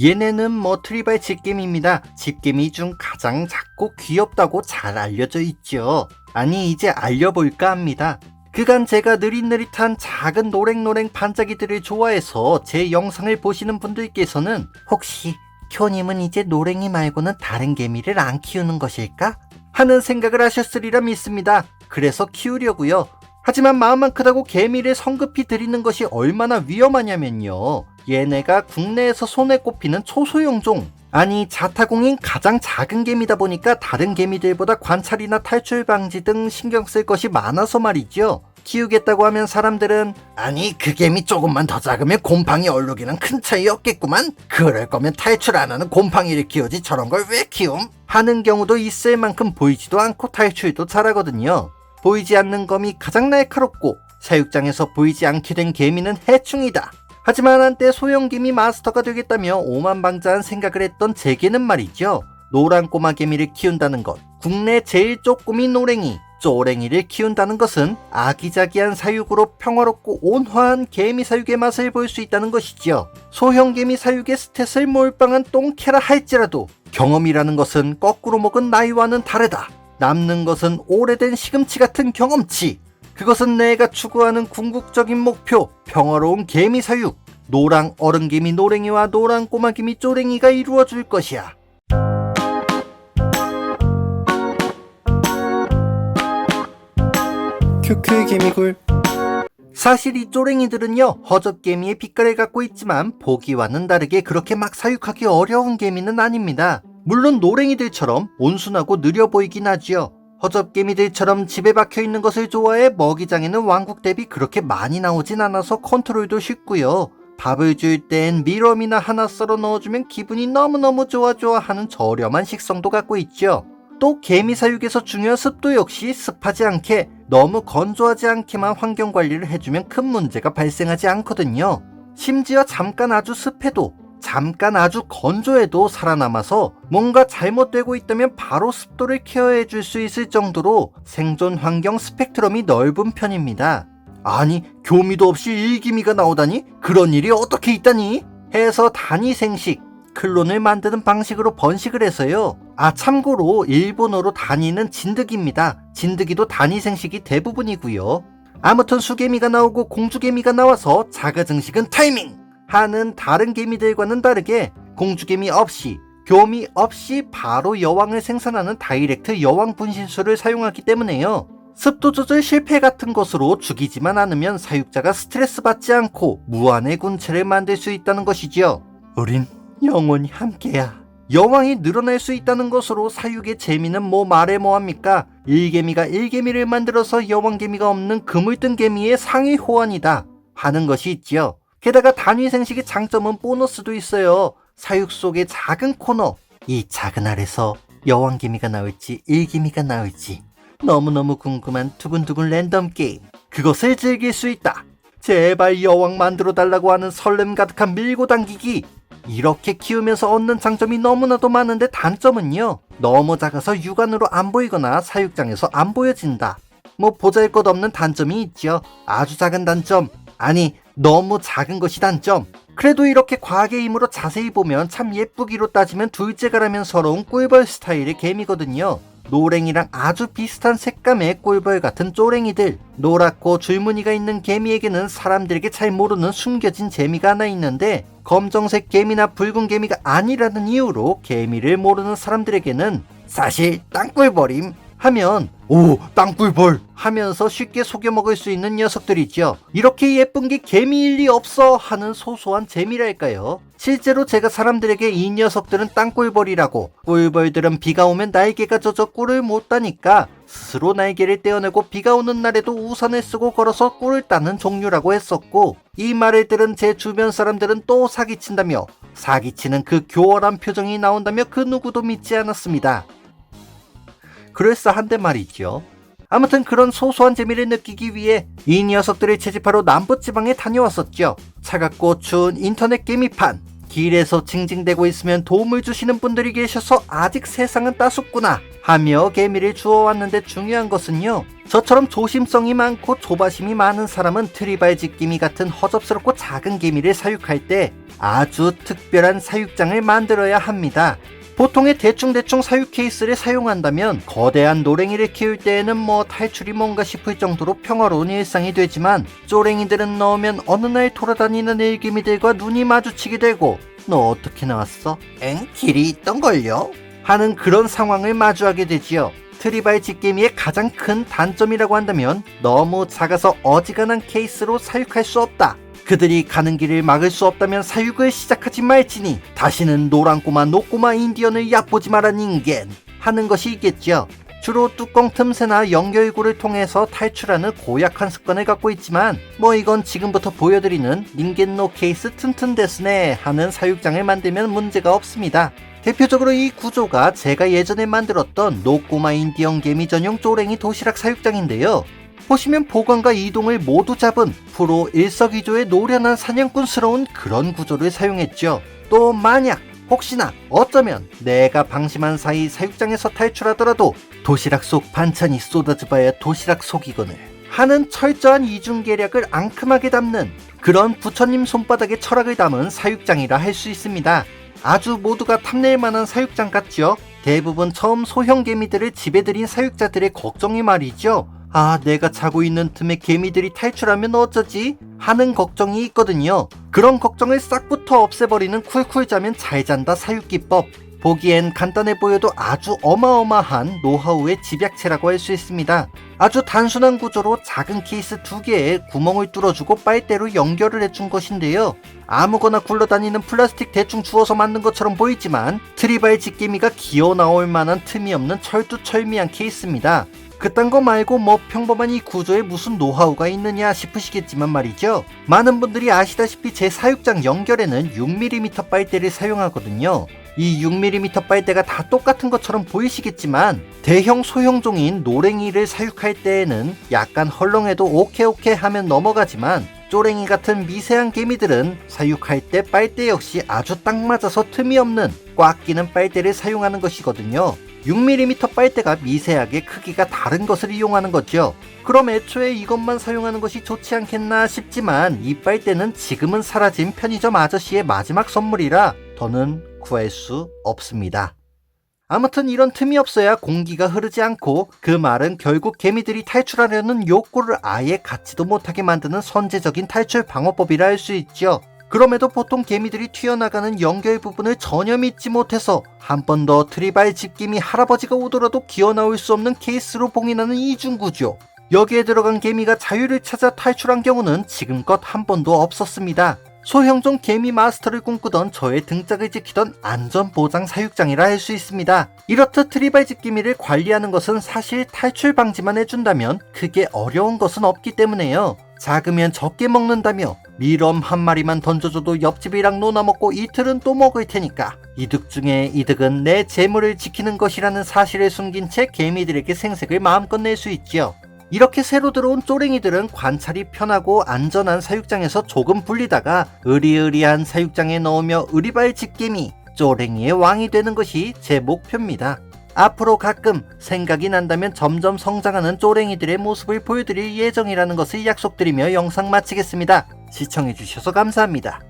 얘네는 머트리발 집게미입니다. 집게미 중 가장 작고 귀엽다고 잘 알려져 있죠. 아니 이제 알려볼까 합니다. 그간 제가 느릿느릿한 작은 노랭노랭 반짝이들을 좋아해서 제 영상을 보시는 분들께서는 혹시 쿄님은 이제 노랭이 말고는 다른 개미를 안 키우는 것일까? 하는 생각을 하셨으리라 믿습니다. 그래서 키우려고요. 하지만 마음만 크다고 개미를 성급히 들이는 것이 얼마나 위험하냐면요. 얘네가 국내에서 손에 꼽히는 초소형 종, 아니 자타공인 가장 작은 개미다 보니까 다른 개미들보다 관찰이나 탈출 방지 등 신경 쓸 것이 많아서 말이죠. 키우겠다고 하면 사람들은 아니 그 개미 조금만 더 작으면 곰팡이 얼룩이랑 큰 차이 없겠구만 그럴 거면 탈출 안 하는 곰팡이를 키우지 저런 걸 왜 키움? 하는 경우도 있을 만큼 보이지도 않고 탈출도 잘하거든요 보이지 않는 검이 가장 날카롭고 사육장에서 보이지 않게 된 개미는 해충이다 하지만 한때 소형개미 마스터가 되겠다며 오만방자한 생각을 했던 제게는 말이죠 노란 꼬마 개미를 키운다는 것 국내 제일 쪼꼬미 노랭이 쪼랭이를 키운다는 것은 아기자기한 사육으로 평화롭고 온화한 개미 사육의 맛을 볼 수 있다는 것이지요. 소형 개미 사육의 스탯을 몰빵한 똥캐라 할지라도 경험이라는 것은 거꾸로 먹은 나이와는 다르다. 남는 것은 오래된 시금치 같은 경험치. 그것은 내가 추구하는 궁극적인 목표, 평화로운 개미 사육. 노랑 어른개미 노랭이와 노랑 꼬마개미 쪼랭이가 이루어줄 것이야. 큐큐 개미굴 사실 이 쪼랭이들은요 허접개미의 빛깔을 갖고 있지만 보기와는 다르게 그렇게 막 사육하기 어려운 개미는 아닙니다 물론 노랭이들처럼 온순하고 느려 보이긴 하지요 허접개미들처럼 집에 박혀 있는 것을 좋아해 먹이장에는 왕국 대비 그렇게 많이 나오진 않아서 컨트롤도 쉽고요 밥을 줄 땐 미럼이나 하나 썰어 넣어주면 기분이 너무너무 좋아 좋아 하는 저렴한 식성도 갖고 있죠 또 개미 사육에서 중요한 습도 역시 습하지 않게 너무 건조하지 않게만 환경 관리를 해주면 큰 문제가 발생하지 않거든요. 심지어 잠깐 아주 습해도 잠깐 아주 건조해도 살아남아서 뭔가 잘못되고 있다면 바로 습도를 케어해 줄 수 있을 정도로 생존 환경 스펙트럼이 넓은 편입니다. 아니 교미도 없이 일기미가 나오다니 그런 일이 어떻게 있다니 해서 단위 생식 클론을 만드는 방식으로 번식을 해서요. 아, 참고로 일본어로 단위는 진드기입니다. 진드기도 단위 생식이 대부분이고요. 아무튼 수개미가 나오고 공주개미가 나와서 자가 증식은 타이밍! 하는 다른 개미들과는 다르게 공주개미 없이 교미 없이 바로 여왕을 생산하는 다이렉트 여왕 분신술을 사용하기 때문에요. 습도 조절 실패 같은 것으로 죽이지만 않으면 사육자가 스트레스 받지 않고 무한의 군체를 만들 수 있다는 것이지요. 우린 영원히 함께야. 여왕이 늘어날 수 있다는 것으로 사육의 재미는 뭐 말해 뭐합니까? 일개미가 일개미를 만들어서 여왕개미가 없는 그물뜬 개미의 상위 호환이다 하는 것이 있지요. 게다가 단위 생식의 장점은 보너스도 있어요. 사육 속의 작은 코너. 이 작은 알에서 여왕개미가 나올지 일개미가 나올지 너무너무 궁금한 두근두근 랜덤 게임. 그것을 즐길 수 있다. 제발 여왕 만들어 달라고 하는 설렘 가득한 밀고 당기기. 이렇게 키우면서 얻는 장점이 너무나도 많은데 단점은요. 너무 작아서 육안으로 안 보이거나 사육장에서 안 보여진다. 뭐 보잘 것 없는 단점이 있죠. 아주 작은 단점. 아니, 너무 작은 것이 단점. 그래도 이렇게 과학의 힘으로 자세히 보면 참 예쁘기로 따지면 둘째가라면 서러운 꿀벌 스타일의 개미거든요. 노랭이랑 아주 비슷한 색감의 꿀벌 같은 쪼랭이들. 노랗고 줄무늬가 있는 개미에게는 사람들에게 잘 모르는 숨겨진 재미가 하나 있는데 검정색 개미나 붉은 개미가 아니라는 이유로 개미를 모르는 사람들에게는 사실 땅꿀벌임 하면 오 땅꿀벌 하면서 쉽게 속여 먹을 수 있는 녀석들이죠. 이렇게 예쁜 게 개미일 리 없어 하는 소소한 재미랄까요. 실제로 제가 사람들에게 이 녀석들은 땅꿀벌이라고 꿀벌들은 비가 오면 날개가 젖어 꿀을 못 따니까 스스로 날개를 떼어내고 비가 오는 날에도 우산을 쓰고 걸어서 꿀을 따는 종류라고 했었고 이 말을 들은 제 주변 사람들은 또 사기친다며 사기치는 그 교활한 표정이 나온다며 그 누구도 믿지 않았습니다. 그럴싸한데 말이죠. 아무튼 그런 소소한 재미를 느끼기 위해 이 녀석들을 채집하러 남부지방에 다녀왔었죠. 차갑고 추운 인터넷 게임판. 길에서 징징대고 있으면 도움을 주시는 분들이 계셔서 아직 세상은 따숩구나 하며 개미를 주워왔는데 중요한 것은요. 저처럼 조심성이 많고 조바심이 많은 사람은 트리발 집게미 같은 허접스럽고 작은 개미를 사육할 때 아주 특별한 사육장을 만들어야 합니다. 보통의 대충대충 사육 케이스를 사용한다면 거대한 노랭이를 키울 때에는 뭐 탈출이 뭔가 싶을 정도로 평화로운 일상이 되지만 쪼랭이들은 넣으면 어느 날 돌아다니는 일개미들과 눈이 마주치게 되고 너 어떻게 나왔어? 엥? 길이 있던걸요? 하는 그런 상황을 마주하게 되지요. 트리발 집게미의 가장 큰 단점이라고 한다면 너무 작아서 어지간한 케이스로 사육할 수 없다. 그들이 가는 길을 막을 수 없다면 사육을 시작하지 말지니 다시는 노랑꼬마 노꼬마 인디언을 얕보지 마란 인겐 하는 것이 있겠죠. 주로 뚜껑 틈새나 연결구를 통해서 탈출하는 고약한 습관을 갖고 있지만 뭐 이건 지금부터 보여드리는 닌겐노 케이스 튼튼 데스네 하는 사육장을 만들면 문제가 없습니다. 대표적으로 이 구조가 제가 예전에 만들었던 노꼬마 인디언 개미 전용 쪼랭이 도시락 사육장인데요. 보시면 보관과 이동을 모두 잡은 프로 일석이조의 노련한 사냥꾼스러운 그런 구조를 사용했죠. 또 만약 혹시나 어쩌면 내가 방심한 사이 사육장에서 탈출하더라도 도시락 속 반찬이 쏟아져봐야 도시락 속이거늘 하는 철저한 이중 계략을 앙큼하게 담는 그런 부처님 손바닥에 철학을 담은 사육장이라 할 수 있습니다. 아주 모두가 탐낼 만한 사육장 같죠? 대부분 처음 소형 개미들을 들인 사육자들의 걱정이 말이죠. 아, 내가 자고 있는 틈에 개미들이 탈출하면 어쩌지? 하는 걱정이 있거든요. 그런 걱정을 싹부터 없애버리는 쿨쿨 자면 잘 잔다 사육기법. 보기엔 간단해 보여도 아주 어마어마한 노하우의 집약체라고 할 수 있습니다. 아주 단순한 구조로 작은 케이스 두 개에 구멍을 뚫어주고 빨대로 연결을 해준 것인데요. 아무거나 굴러다니는 플라스틱 대충 주워서 만든 것처럼 보이지만 트리발 집게미가 기어 나올 만한 틈이 없는 철두철미한 케이스입니다. 그딴 거 말고 뭐 평범한 이 구조에 무슨 노하우가 있느냐 싶으시겠지만 말이죠. 많은 분들이 아시다시피 제 사육장 연결에는 6mm 빨대를 사용하거든요. 이 6mm 빨대가 다 똑같은 것처럼 보이시겠지만 대형 소형종인 노랭이를 사육할 때에는 약간 헐렁해도 오케오케 하면 넘어가지만 쪼랭이 같은 미세한 개미들은 사육할 때 빨대 역시 아주 딱 맞아서 틈이 없는 꽉 끼는 빨대를 사용하는 것이거든요. 6mm 빨대가 미세하게 크기가 다른 것을 이용하는 거죠. 그럼 애초에 이것만 사용하는 것이 좋지 않겠나 싶지만 이 빨대는 지금은 사라진 편의점 아저씨의 마지막 선물이라 더는 구할 수 없습니다. 아무튼 이런 틈이 없어야 공기가 흐르지 않고 그 말은 결국 개미들이 탈출하려는 욕구를 아예 갖지도 못하게 만드는 선제적인 탈출 방어법이라 할 수 있죠. 그럼에도 보통 개미들이 튀어나가는 연결 부분을 전혀 믿지 못해서 한 번 더 트리발 집김이 할아버지가 오더라도 기어 나올 수 없는 케이스로 봉인하는 이중구조. 여기에 들어간 개미가 자유를 찾아 탈출한 경우는 지금껏 한 번도 없었습니다. 소형종 개미 마스터를 꿈꾸던 저의 등짝을 지키던 안전보장 사육장이라 할 수 있습니다. 이렇듯 트리발 집기미를 관리하는 것은 사실 탈출 방지만 해준다면 크게 어려운 것은 없기 때문에요. 작으면 적게 먹는다며 미럼 한 마리만 던져줘도 옆집이랑 노나먹고 이틀은 또 먹을 테니까 이득 중에 이득은 내 재물을 지키는 것이라는 사실을 숨긴 채 개미들에게 생색을 마음껏 낼 수 있지요. 이렇게 새로 들어온 쪼랭이들은 관찰이 편하고 안전한 사육장에서 조금 불리다가 으리으리한 사육장에 넣으며 으리발 집게미 쪼랭이의 왕이 되는 것이 제 목표입니다. 앞으로 가끔 생각이 난다면 점점 성장하는 쪼랭이들의 모습을 보여드릴 예정이라는 것을 약속드리며 영상 마치겠습니다. 시청해주셔서 감사합니다.